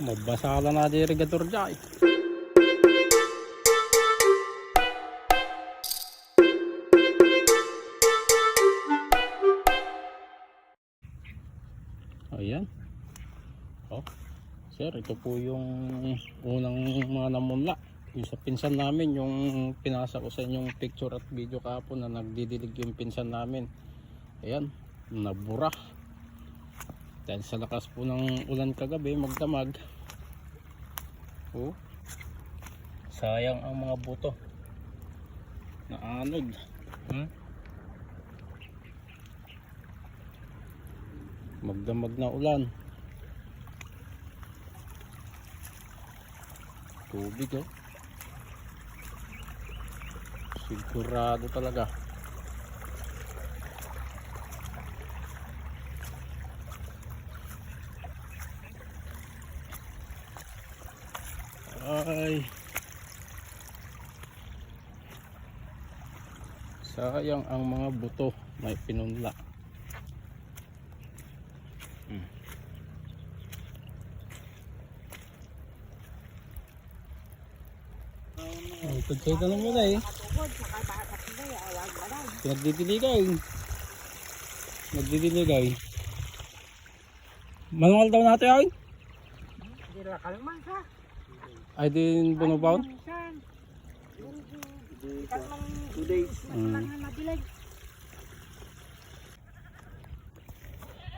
Mabasala na di regador dyan. Ayan. Oh. Sir, ito po yung unang mga namunla. Yung sa pinsan namin, yung pinasa ko sa inyong picture at video kahapon na nagdidilig yung pinsan namin. Ayan, nabura. Dahil sa lakas po ng ulan kagabi, magdamag. Oh. Sayang ang mga buto. Naanod. Hmm? Magdamag na ulan. Tubig oh. Sigurado talaga. Ay. Sayang ang mga buto may pinunla. Hmm. Oh, pagkita na muna eh. Nagdidiligaw. Nagdidiligaw. Manual daw natin ay? Hindi kalman sa. Ay din bunubaon? Two days. Mm.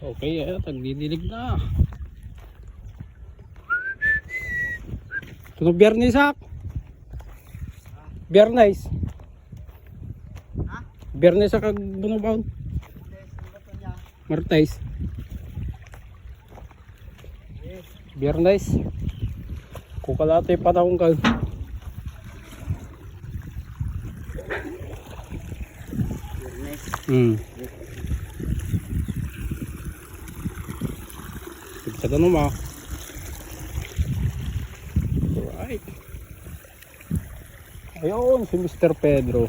Okay, eh, nagdidilig na. Tunog biyernes ha? Biyernes. Ha? Biyernes sa kag bunubaon. Martes. Biyernes. Kukalate pa taong kag. Hmm. Sa ganun ma. Alright. Ayun, si Mr. Pedro.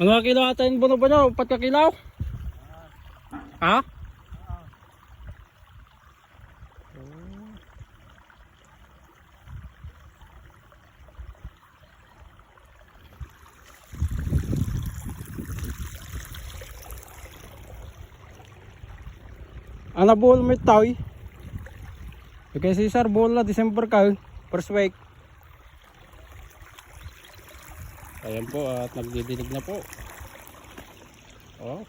Ano ka kilo atin buno ba nyo? Pat ka kilaw? Ha? Ana mo itaw eh. Kaya si Sir buhol na December ka eh. First week. Ayan po at nagdidilig na po. Oh.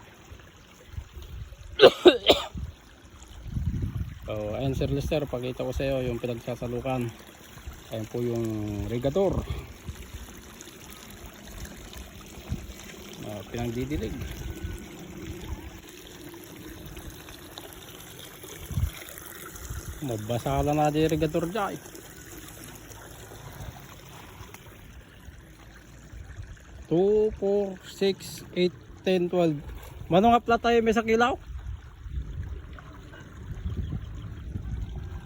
oh, ayan Sir Lester, pakita ko sa iyo yung pinagsasalukan. Ayan po yung regador. Ah, pinagdidilig. Mabasala na di regador dyan. Two, four, six, eight, ten, twelve. Mano nga pala tayo may sa kilaw?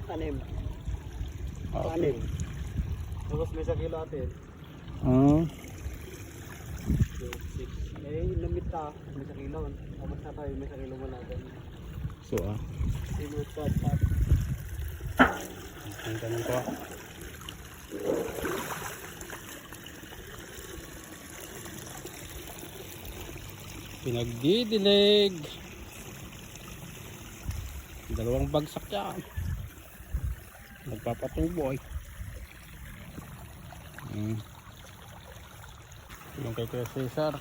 Tanim. Okay. Tanim. Tapos may sa kilo atin. Ah, Eh, lamit ta. May sa kilo. Tapos na tayo, may sa kilo mo natin. so ah. Pa. Ang ganun ko. Pinagdidilig. Dalawang bagsak yan. Nagpapatuboy. Hmm. Yung kay Kuya Cesar.